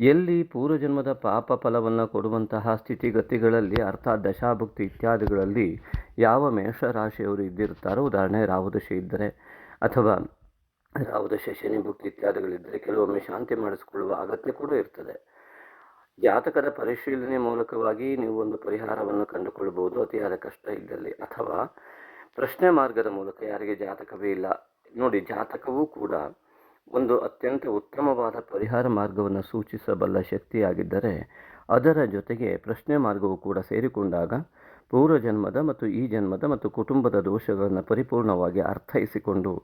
ಎಲ್ಲಿ ಪೂರ್ವಜನ್ಮದ ಪಾಪ ಫಲವನ್ನು ಕೊಡುವಂತಹ ಸ್ಥಿತಿಗತಿಗಳಲ್ಲಿ, ಅರ್ಥಾತ್ ದಶಾಭುಕ್ತಿ ಇತ್ಯಾದಿಗಳಲ್ಲಿ ಯಾವ ಮೇಷರಾಶಿಯವರು ಇದ್ದಿರ್ತಾರೋ ಉದಾಹರಣೆ ರಾಹುದಶೆ ಇದ್ದರೆ ಅಥವಾ ರಾಹುದಶೆ ಶನಿ ಭುಕ್ತಿ ಇತ್ಯಾದಿಗಳಿದ್ದರೆ ಕೆಲವೊಮ್ಮೆ ಶಾಂತಿ ಮಾಡಿಸಿಕೊಳ್ಳುವ ಅಗತ್ಯ ಕೂಡ ಇರ್ತದೆ. ಜಾತಕದ ಪರಿಶೀಲನೆ ಮೂಲಕವಾಗಿ ನೀವು ಒಂದು ಪರಿಹಾರವನ್ನು ಕಂಡುಕೊಳ್ಳಬಹುದು. ಅತಿಯಾದ ಕಷ್ಟ ಇದ್ದಲ್ಲಿ. ಅಥವಾ ಪ್ರಶ್ನೆ ಮಾರ್ಗದ ಮೂಲಕ ಯಾರಿಗೆ ಜಾತಕವೇ ಇಲ್ಲ. ನೋಡಿ, ಜಾತಕವೂ ಕೂಡ ಒಂದು ಅತ್ಯಂತ ಉತ್ತಮವಾದ ಪರಿಹಾರ ಮಾರ್ಗವನ್ನು ಸೂಚಿಸಬಲ್ಲ ಶಕ್ತಿಯಾಗಿದ್ದರೆ ಅದರ ಜೊತೆಗೆ ಪ್ರಶ್ನೆ ಮಾರ್ಗವು ಕೂಡ ಸೇರಿಕೊಂಡಾಗ ಪೂರ್ವ ಜನ್ಮದ ಮತ್ತು ಈ ಜನ್ಮದ ಮತ್ತು ಕುಟುಂಬದ ದೋಷಗಳನ್ನು ಪರಿಪೂರ್ಣವಾಗಿ ಅರ್ಥೈಸಿಕೊಂಡು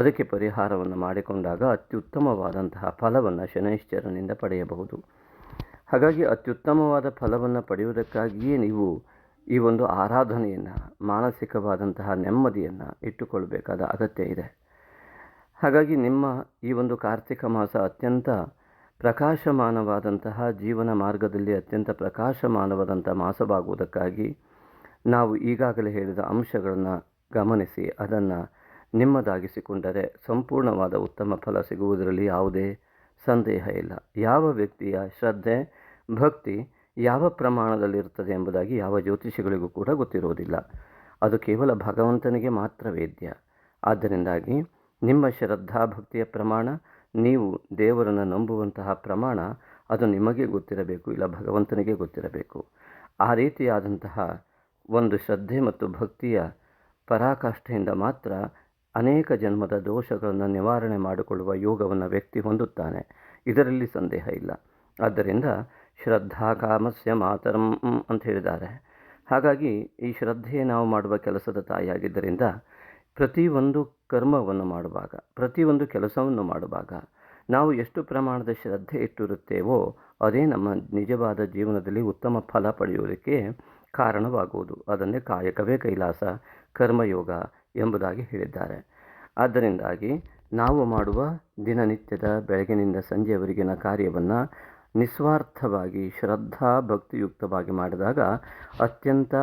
ಅದಕ್ಕೆ ಪರಿಹಾರವನ್ನು ಮಾಡಿಕೊಂಡಾಗ ಅತ್ಯುತ್ತಮವಾದಂತಹ ಫಲವನ್ನು ಶನೈಶ್ಚರನಿಂದ ಪಡೆಯಬಹುದು. ಹಾಗಾಗಿ ಅತ್ಯುತ್ತಮವಾದ ಫಲವನ್ನು ಪಡೆಯುವುದಕ್ಕಾಗಿಯೇ ನೀವು ಈ ಒಂದು ಆರಾಧನೆಯನ್ನು, ಮಾನಸಿಕವಾದಂತಹ ನೆಮ್ಮದಿಯನ್ನು ಇಟ್ಟುಕೊಳ್ಳಬೇಕಾದ ಅಗತ್ಯ ಇದೆ. ಹಾಗಾಗಿ ನಿಮ್ಮ ಈ ಒಂದು ಕಾರ್ತಿಕ ಮಾಸ ಅತ್ಯಂತ ಪ್ರಕಾಶಮಾನವಾದಂತಹ ಜೀವನ ಮಾರ್ಗದಲ್ಲಿ ಅತ್ಯಂತ ಪ್ರಕಾಶಮಾನವಾದಂಥ ಮಾಸವಾಗುವುದಕ್ಕಾಗಿ ನಾವು ಈಗಾಗಲೇ ಹೇಳಿದ ಅಂಶಗಳನ್ನು ಗಮನಿಸಿ, ಅದನ್ನು ನಿಮ್ಮದಾಗಿಸಿಕೊಂಡರೆ ಸಂಪೂರ್ಣವಾದ ಉತ್ತಮ ಫಲ ಸಿಗುವುದರಲ್ಲಿ ಯಾವುದೇ ಸಂದೇಹ ಇಲ್ಲ. ಯಾವ ವ್ಯಕ್ತಿಯ ಶ್ರದ್ಧೆ, ಭಕ್ತಿ ಯಾವ ಪ್ರಮಾಣದಲ್ಲಿರುತ್ತದೆ ಎಂಬುದಾಗಿ ಯಾವ ಜ್ಯೋತಿಷಿಗಳಿಗೂ ಕೂಡ ಗೊತ್ತಿರುವುದಿಲ್ಲ. ಅದು ಕೇವಲ ಭಗವಂತನಿಗೆ ಮಾತ್ರ ವೇದ್ಯ ಆದ್ದರಿಂದಾಗಿ ನಿಮ್ಮ ಶ್ರದ್ಧಾ, ಭಕ್ತಿಯ ಪ್ರಮಾಣ, ನೀವು ದೇವರನ್ನು ನಂಬುವಂತಹ ಪ್ರಮಾಣ, ಅದು ನಿಮಗೆ ಗೊತ್ತಿರಬೇಕು ಇಲ್ಲ ಭಗವಂತನಿಗೆ ಗೊತ್ತಿರಬೇಕು. ಆ ರೀತಿಯಾದಂತಹ ಒಂದು ಶ್ರದ್ಧೆ ಮತ್ತು ಭಕ್ತಿಯ ಪರಾಕಾಷ್ಠೆಯಿಂದ ಮಾತ್ರ ಅನೇಕ ಜನ್ಮದ ದೋಷಗಳನ್ನು ನಿವಾರಣೆ ಮಾಡಿಕೊಳ್ಳುವ ಯೋಗವನ್ನು ವ್ಯಕ್ತಿ ಹೊಂದುತ್ತಾನೆ. ಇದರಲ್ಲಿ ಸಂದೇಹ ಇಲ್ಲ. ಆದ್ದರಿಂದ ಶ್ರದ್ಧಾ ಕಾಮಸ್ಯ ಮಾತರಂ ಅಂತ ಹೇಳಿದ್ದಾರೆ. ಹಾಗಾಗಿ ಈ ಶ್ರದ್ಧೆಯೇ ನಾವು ಮಾಡುವ ಕೆಲಸದ ತಾಯಿಯಾಗಿದ್ದರಿಂದ ಪ್ರತಿಯೊಂದು ಕರ್ಮವನ್ನು ಮಾಡುವಾಗ, ಪ್ರತಿಯೊಂದು ಕೆಲಸವನ್ನು ಮಾಡುವಾಗ ನಾವು ಎಷ್ಟು ಪ್ರಮಾಣದ ಶ್ರದ್ಧೆ ಇಟ್ಟಿರುತ್ತೇವೋ ಅದೇ ನಮ್ಮ ನಿಜವಾದ ಜೀವನದಲ್ಲಿ ಉತ್ತಮ ಫಲ ಪಡೆಯುವುದಕ್ಕೆ ಕಾರಣವಾಗುವುದು. ಅದನ್ನೇ ಕಾಯಕವೇ ಕೈಲಾಸ ಕರ್ಮಯೋಗ. ಎಂಬುದಾಗಿ ಹೇಳಿದ್ದಾರೆ. ಆದ್ದರಿಂದಾಗಿ ನಾವು ಮಾಡುವ ದಿನನಿತ್ಯದ ಬೆಳಗಿನಿಂದ ಸಂಜೆಯವರೆಗಿನ ಕಾರ್ಯವನ್ನು ನಿಸ್ವಾರ್ಥವಾಗಿ ಶ್ರದ್ಧಾ ಭಕ್ತಿಯುಕ್ತವಾಗಿ ಮಾಡಿದಾಗ ಅತ್ಯಂತ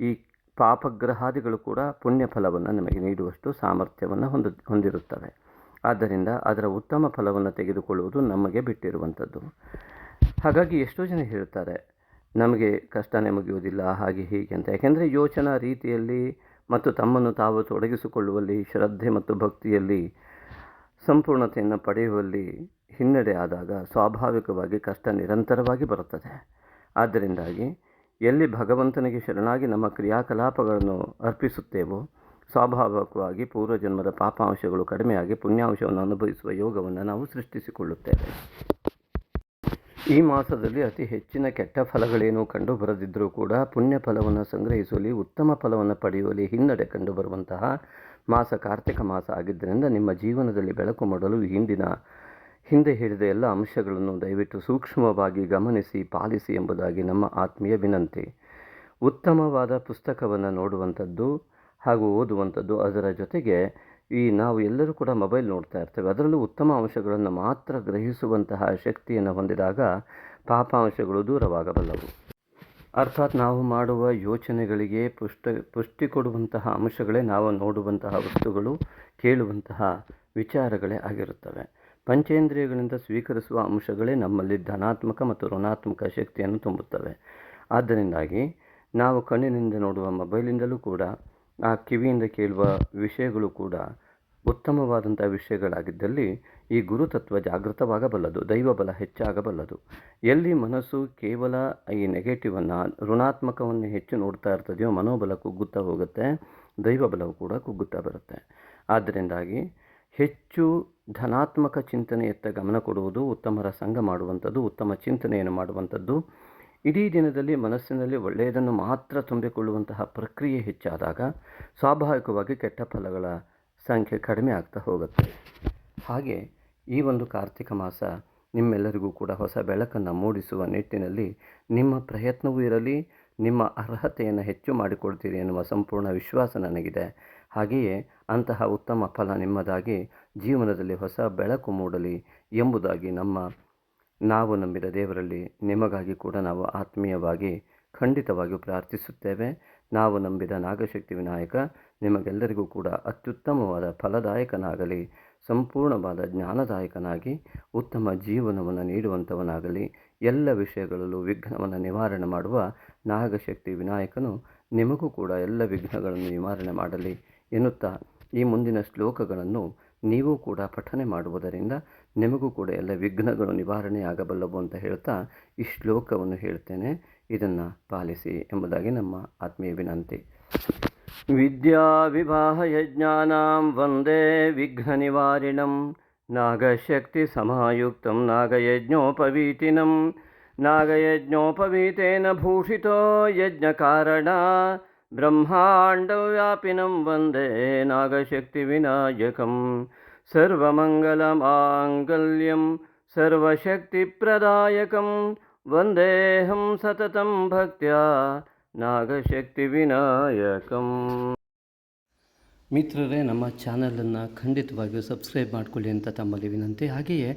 ಈ ಪಾಪಗ್ರಹಾದಿಗಳು ಕೂಡ ಪುಣ್ಯ ಫಲವನ್ನು ನಮಗೆ ನೀಡುವಷ್ಟು ಸಾಮರ್ಥ್ಯವನ್ನು ಹೊಂದ, ಹೊಂದಿರುತ್ತವೆ. ಆದ್ದರಿಂದ ಅದರ ಉತ್ತಮ ಫಲವನ್ನು ತೆಗೆದುಕೊಳ್ಳುವುದು ನಮಗೆ ಬಿಟ್ಟಿರುವಂಥದ್ದು. ಹಾಗಾಗಿ ಎಷ್ಟೋ ಜನ ಹೇಳ್ತಾರೆ ನಮಗೆ ಕಷ್ಟನೇ ಮುಗಿಯುವುದಿಲ್ಲ ಹಾಗೆ ಹೀಗೆ ಅಂತ. ಯಾಕೆಂದರೆ ಯೋಚನಾ ರೀತಿಯಲ್ಲಿ ಮತ್ತು ತಮ್ಮನ್ನು ತಾವು ತೊಡಗಿಸಿಕೊಳ್ಳುವಲ್ಲಿ, ಶ್ರದ್ಧೆ ಮತ್ತು ಭಕ್ತಿಯಲ್ಲಿ ಸಂಪೂರ್ಣತೆಯನ್ನು ಪಡೆಯುವಲ್ಲಿ ಹಿನ್ನಡೆ ಆದಾಗ ಸ್ವಾಭಾವಿಕವಾಗಿ ಕಷ್ಟ ನಿರಂತರವಾಗಿ ಬರುತ್ತದೆ. ಆದ್ದರಿಂದಾಗಿ, ಎಲ್ಲಿ ಭಗವಂತನಿಗೆ ಶರಣಾಗಿ ನಮ್ಮ ಕ್ರಿಯಾಕಲಾಪಗಳನ್ನು ಅರ್ಪಿಸುತ್ತೇವೋ, ಸ್ವಾಭಾವಿಕವಾಗಿ ಪೂರ್ವಜನ್ಮದ ಪಾಪಾಂಶಗಳು ಕಡಿಮೆಯಾಗಿ ಪುಣ್ಯಾಂಶವನ್ನು ಅನುಭವಿಸುವ ಯೋಗವನ್ನು ನಾವು ಸೃಷ್ಟಿಸಿಕೊಳ್ಳುತ್ತೇವೆ. ಈ ಮಾಸದಲ್ಲಿ ಅತಿ ಹೆಚ್ಚಿನ ಕೆಟ್ಟ ಫಲಗಳೇನೂ ಕಂಡು ಬರದಿದ್ದರೂ ಕೂಡ ಪುಣ್ಯ ಫಲವನ್ನು ಸಂಗ್ರಹಿಸುವಲ್ಲಿ ಉತ್ತಮ ಫಲವನ್ನು ಪಡೆಯುವಲ್ಲಿ ಹಿನ್ನಡೆ ಕಂಡುಬರುವಂತಹ ಮಾಸ, ಕಾರ್ತಿಕ ಮಾಸ ಆಗಿದ್ದರಿಂದ ನಿಮ್ಮ ಜೀವನದಲ್ಲಿ ಬೆಳಕು ಮಾಡಲು ಹಿಂದಿನ, ಹಿಂದೆ ಹೇಳಿದ ಎಲ್ಲ ಅಂಶಗಳನ್ನು ದಯವಿಟ್ಟು ಸೂಕ್ಷ್ಮವಾಗಿ ಗಮನಿಸಿ, ಪಾಲಿಸಿ ಎಂಬುದಾಗಿ ನಮ್ಮ ಆತ್ಮೀಯ ವಿನಂತಿ. ಉತ್ತಮವಾದ ಪುಸ್ತಕವನ್ನು ನೋಡುವಂಥದ್ದು ಹಾಗೂ ಓದುವಂಥದ್ದು ಅದರ ಜೊತೆಗೆ ಈ ನಾವು ಎಲ್ಲರೂ ಕೂಡ ಮೊಬೈಲ್ ನೋಡ್ತಾ ಇರ್ತೇವೆ. ಅದರಲ್ಲೂ ಉತ್ತಮ ಅಂಶಗಳನ್ನು ಮಾತ್ರ ಗ್ರಹಿಸುವಂತಹ ಶಕ್ತಿಯನ್ನು ಹೊಂದಿದಾಗ ಪಾಪಾಂಶಗಳು ದೂರವಾಗಬಲ್ಲವು. ಅರ್ಥಾತ್ ನಾವು ಮಾಡುವ ಯೋಚನೆಗಳಿಗೆ ಪುಷ್ಟ, ಪುಷ್ಟಿ ಕೊಡುವಂತಹ ಅಂಶಗಳೇ ನಾವು ನೋಡುವಂತಹ ವಸ್ತುಗಳು, ಕೇಳುವಂತಹ ವಿಚಾರಗಳೇ ಆಗಿರುತ್ತವೆ. ಪಂಚೇಂದ್ರಿಯಗಳಿಂದ ಸ್ವೀಕರಿಸುವ ಅಂಶಗಳೇ ನಮ್ಮಲ್ಲಿ ಧನಾತ್ಮಕ ಮತ್ತು ಋಣಾತ್ಮಕ ಶಕ್ತಿಯನ್ನು ತುಂಬುತ್ತವೆ. ಆದ್ದರಿಂದಾಗಿ ನಾವು ಕಣ್ಣಿನಿಂದ ನೋಡುವ ಮೊಬೈಲಿಂದಲೂ ಕೂಡ ಆ ಕಿವಿಯಿಂದ ಕೇಳುವ ವಿಷಯಗಳು ಕೂಡ ಉತ್ತಮವಾದಂಥ ವಿಷಯಗಳಾಗಿದ್ದಲ್ಲಿ ಈ ಗುರುತತ್ವ ಜಾಗೃತವಾಗಬಲ್ಲದು, ದೈವಬಲ ಹೆಚ್ಚಾಗಬಲ್ಲದು. ಎಲ್ಲಿ ಮನಸ್ಸು ಕೇವಲ ಈ ನೆಗೆಟಿವನ್ನು ಋಣಾತ್ಮಕವನ್ನು ಹೆಚ್ಚು ನೋಡ್ತಾ ಇರ್ತದೆಯೋ, ಮನೋಬಲ ಕುಗ್ಗುತ್ತಾ ಹೋಗುತ್ತೆ, ದೈವಬಲವು ಕೂಡ ಕುಗ್ಗುತ್ತಾ ಬರುತ್ತೆ. ಆದ್ದರಿಂದಾಗಿ ಹೆಚ್ಚು ಧನಾತ್ಮಕ ಚಿಂತನೆಯತ್ತ ಗಮನ ಕೊಡುವುದು, ಉತ್ತಮರ ಸಂಘ ಮಾಡುವಂಥದ್ದು, ಉತ್ತಮ ಚಿಂತನೆಯನ್ನು ಮಾಡುವಂಥದ್ದು ಇಡೀ ದಿನದಲ್ಲಿ ಮನಸ್ಸಿನಲ್ಲಿ ಒಳ್ಳೆಯದನ್ನು ಮಾತ್ರ ತುಂಬಿಕೊಳ್ಳುವಂತಹ ಪ್ರಕ್ರಿಯೆ ಹೆಚ್ಚಾದಾಗ ಸ್ವಾಭಾವಿಕವಾಗಿ ಕೆಟ್ಟ ಫಲಗಳ ಸಂಖ್ಯೆ ಕಡಿಮೆ ಆಗ್ತಾ ಹೋಗುತ್ತೆ. ಹಾಗೆ ಈ ಒಂದು ಕಾರ್ತಿಕ ಮಾಸ ನಿಮ್ಮೆಲ್ಲರಿಗೂ ಕೂಡ ಹೊಸ ಬೆಳಕನ್ನು ಮೂಡಿಸುವ ನಿಟ್ಟಿನಲ್ಲಿ ನಿಮ್ಮ ಪ್ರಯತ್ನವೂ ಇರಲಿ, ನಿಮ್ಮ ಅರ್ಹತೆಯನ್ನು ಹೆಚ್ಚು ಮಾಡಿಕೊಡ್ತೀರಿ ಎನ್ನುವ ಸಂಪೂರ್ಣ ವಿಶ್ವಾಸ ನನಗಿದೆ. ಹಾಗೆಯೇ ಅಂತಹ ಉತ್ತಮ ಫಲ ನಿಮ್ಮದಾಗಿ ಜೀವನದಲ್ಲಿ ಹೊಸ ಬೆಳಕು ಮೂಡಲಿ ಎಂಬುದಾಗಿ ನಮ್ಮ ನಾವು ನಂಬಿದ ದೇವರಲ್ಲಿ ನಿಮಗಾಗಿ ಕೂಡ ನಾವು ಆತ್ಮೀಯವಾಗಿ ಖಂಡಿತವಾಗಿಯೂ ಪ್ರಾರ್ಥಿಸುತ್ತೇವೆ. ನಾವು ನಂಬಿದ ನಾಗಶಕ್ತಿ ವಿನಾಯಕ ನಿಮಗೆಲ್ಲರಿಗೂ ಕೂಡ ಅತ್ಯುತ್ತಮವಾದ ಫಲದಾಯಕನಾಗಲಿ, ಸಂಪೂರ್ಣವಾದ ಜ್ಞಾನದಾಯಕನಾಗಿ ಉತ್ತಮ ಜೀವನವನ್ನು ನೀಡುವಂಥವನಾಗಲಿ, ಎಲ್ಲ ವಿಷಯಗಳಲ್ಲೂ ವಿಘ್ನವನ್ನು ನಿವಾರಣೆ ಮಾಡುವ ನಾಗಶಕ್ತಿ ವಿನಾಯಕನು ನಿಮಗೂ ಕೂಡ ಎಲ್ಲ ವಿಘ್ನಗಳನ್ನು ನಿವಾರಣೆ ಮಾಡಲಿ ಎನ್ನುತ್ತಾ ಈ ಮುಂದಿನ ಶ್ಲೋಕಗಳನ್ನು ನೀವು ಕೂಡ ಪಠನೆ ಮಾಡುವುದರಿಂದ ನಿಮಗೂ ಕೂಡ ಎಲ್ಲ ವಿಘ್ನಗಳು ನಿವಾರಣೆ ಆಗಬಲ್ಲವು ಅಂತ ಹೇಳ್ತಾ ಈ ಶ್ಲೋಕವನ್ನು ಹೇಳ್ತೇನೆ. ಇದನ್ನು ಪಾಲಿಸಿ ಎಂಬುದಾಗಿ ನಮ್ಮ ಆತ್ಮೀಯ ವಿನಂತಿ. ವಿದ್ಯಾ ವಿವಾಹ ಯಜ್ಞಾನಾಂ ವಂದೇ ವಿಘ್ನ ನಿವಾರಿಣಂ ನಾಗಶಕ್ತಿ ಸಮಾಯುಕ್ತಂ ನಾಗಯಜ್ಞೋಪವೀತಿನಂ ನಾಗಯಜ್ಞೋಪವೀತೇನ ಭೂಷಿತೋ ಯಜ್ಞಕಾರಣ ಬ್ರಹ್ಮಾಂಡವ್ಯಾಪಿನಂ ವಂದೇ ನಾಗಶಕ್ತಿವಿನಾಯಕಂ ಸರ್ವಶಕ್ತಿಪ್ರದಾಯಕಂ ವಂದೇಹಂ ಸತತಂ ಭಕ್ತ್ಯಾ ನಾಗಶಕ್ತಿವಿನಾಯಕಂ ಮಿತ್ರರೇ ನಮ್ಮ ಚಾನಲನ್ನು ಖಂಡಿತವಾಗಿಯೂ ಸಬ್ಸ್ಕ್ರೈಬ್ ಮಾಡಿಕೊಳ್ಳಿ ಅಂತ ತಮ್ಮಲ್ಲಿ ವಿನಂತಿ. ಹಾಗೆಯೇ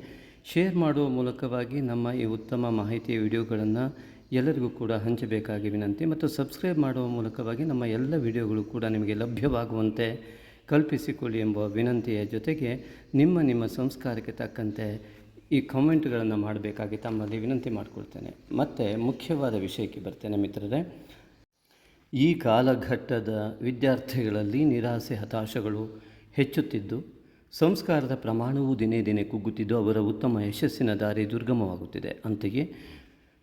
ಶೇರ್ ಮಾಡುವ ಮೂಲಕವಾಗಿ ನಮ್ಮ ಈ ಉತ್ತಮ ಮಾಹಿತಿಯ ವಿಡಿಯೋಗಳನ್ನು ಎಲ್ಲರಿಗೂ ಕೂಡ ಹಂಚಬೇಕಾಗಿ ವಿನಂತಿ. ಮತ್ತು ಸಬ್ಸ್ಕ್ರೈಬ್ ಮಾಡುವ ಮೂಲಕವಾಗಿ ನಮ್ಮ ಎಲ್ಲ ವಿಡಿಯೋಗಳು ಕೂಡ ನಿಮಗೆ ಲಭ್ಯವಾಗುವಂತೆ ಕಲ್ಪಿಸಿಕೊಳ್ಳಿ ಎಂಬ ವಿನಂತಿಯ ಜೊತೆಗೆ ನಿಮ್ಮ ನಿಮ್ಮ ಸಂಸ್ಕಾರಕ್ಕೆ ತಕ್ಕಂತೆ ಈ ಕಾಮೆಂಟ್ಗಳನ್ನು ಮಾಡಬೇಕಾಗಿ ತಮ್ಮಲ್ಲಿ ವಿನಂತಿ ಮಾಡಿಕೊಳ್ತೇನೆ. ಮತ್ತು ಮುಖ್ಯವಾದ ವಿಷಯಕ್ಕೆ ಬರ್ತೇನೆ ಮಿತ್ರರೇ. ಈ ಕಾಲಘಟ್ಟದ ವಿದ್ಯಾರ್ಥಿಗಳಲ್ಲಿ ನಿರಾಸೆ, ಹತಾಶಗಳು ಹೆಚ್ಚುತ್ತಿದ್ದು, ಸಂಸ್ಕಾರದ ಪ್ರಮಾಣವೂ ದಿನೇ ದಿನೇ ಕುಗ್ಗುತ್ತಿದ್ದು, ಅವರ ಉತ್ತಮ ಯಶಸ್ಸಿನ ದಾರಿ ದುರ್ಗಮವಾಗುತ್ತಿದೆ. ಅಂತೆಯೇ,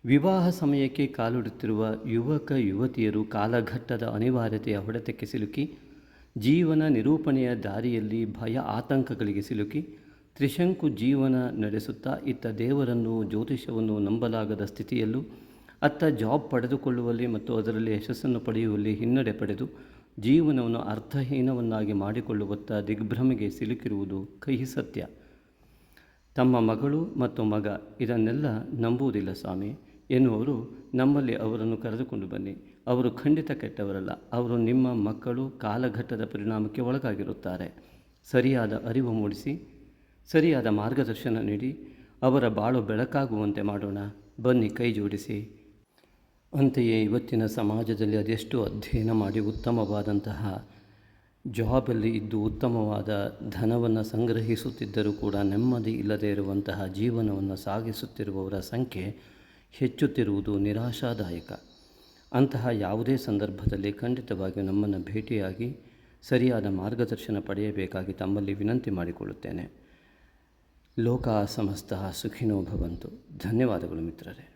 ವಿವಾಹ ಸಮಯಕ್ಕೆ ಕಾಲುಡುತ್ತಿರುವ ಯುವಕ, ಯುವತಿಯರು ಕಾಲಘಟ್ಟದ ಅನಿವಾರ್ಯತೆಯ ಹೊಡೆತಕ್ಕೆ ಸಿಲುಕಿ ಜೀವನ ನಿರೂಪಣೆಯ ದಾರಿಯಲ್ಲಿ ಭಯ ಆತಂಕಗಳಿಗೆ ಸಿಲುಕಿ ತ್ರಿಶಂಕು ಜೀವನ ನಡೆಸುತ್ತಾ ಇತ್ತ ದೇವರನ್ನು ಜ್ಯೋತಿಷವನ್ನು ನಂಬಲಾಗದ ಸ್ಥಿತಿಯಲ್ಲೂ ಅತ್ತ ಜಾಬ್ ಪಡೆದುಕೊಳ್ಳುವಲ್ಲಿ ಮತ್ತು ಅದರಲ್ಲಿ ಯಶಸ್ಸನ್ನು ಪಡೆಯುವಲ್ಲಿ ಹಿನ್ನಡೆ ಪಡೆದು ಜೀವನವನ್ನು ಅರ್ಥಹೀನವನ್ನಾಗಿ ಮಾಡಿಕೊಳ್ಳುವತ್ತ ದಿಗ್ಭ್ರಮೆಗೆ ಸಿಲುಕಿರುವುದು ಕಹಿ ಸತ್ಯ. ತಮ್ಮ ಮಗಳು ಮತ್ತು ಮಗ ಇದನ್ನೆಲ್ಲ ನಂಬುವುದಿಲ್ಲ ಸ್ವಾಮಿ ಎನ್ನುವರು ನಮ್ಮಲ್ಲಿ ಅವರನ್ನು ಕರೆದುಕೊಂಡು ಬನ್ನಿ. ಅವರು ಖಂಡಿತ ಕೆಟ್ಟವರಲ್ಲ. ಅವರು ನಿಮ್ಮ ಮಕ್ಕಳು ಕಾಲಘಟ್ಟದ ಪರಿಣಾಮಕ್ಕೆ ಒಳಗಾಗಿರುತ್ತಾರೆ. ಸರಿಯಾದ ಅರಿವು ಮೂಡಿಸಿ, ಸರಿಯಾದ ಮಾರ್ಗದರ್ಶನ ನೀಡಿ, ಅವರ ಬಾಳು ಬೆಳಕಾಗುವಂತೆ ಮಾಡೋಣ. ಬನ್ನಿ, ಕೈ ಜೋಡಿಸಿ. ಅಂತೆಯೇ ಇವತ್ತಿನ ಸಮಾಜದಲ್ಲಿ ಅದೆಷ್ಟು ಅಧ್ಯಯನ ಮಾಡಿ ಉತ್ತಮವಾದಂತಹ, ಜಾಬಲ್ಲಿ ಇದ್ದು ಉತ್ತಮವಾದ ಧನವನ್ನು ಸಂಗ್ರಹಿಸುತ್ತಿದ್ದರೂ ಕೂಡ ನೆಮ್ಮದಿ ಇಲ್ಲದೇ ಇರುವಂತಹ ಜೀವನವನ್ನು ಸಾಗಿಸುತ್ತಿರುವವರ ಸಂಖ್ಯೆ ಹೆಚ್ಚುತ್ತಿರುವುದು ನಿರಾಶಾದಾಯಕ. ಅಂತಹ ಯಾವುದೇ ಸಂದರ್ಭದಲ್ಲಿ ಖಂಡಿತವಾಗಿಯೂ ನಮ್ಮನ್ನು ಭೇಟಿಯಾಗಿ ಸರಿಯಾದ ಮಾರ್ಗದರ್ಶನ ಪಡೆಯಬೇಕಾಗಿ ತಮ್ಮಲ್ಲಿ ವಿನಂತಿ ಮಾಡಿಕೊಳ್ಳುತ್ತೇನೆ. ಲೋಕ ಸಮಸ್ತ ಸುಖಿನೋ ಭವಂತು. ಧನ್ಯವಾದಗಳು ಮಿತ್ರರೇ.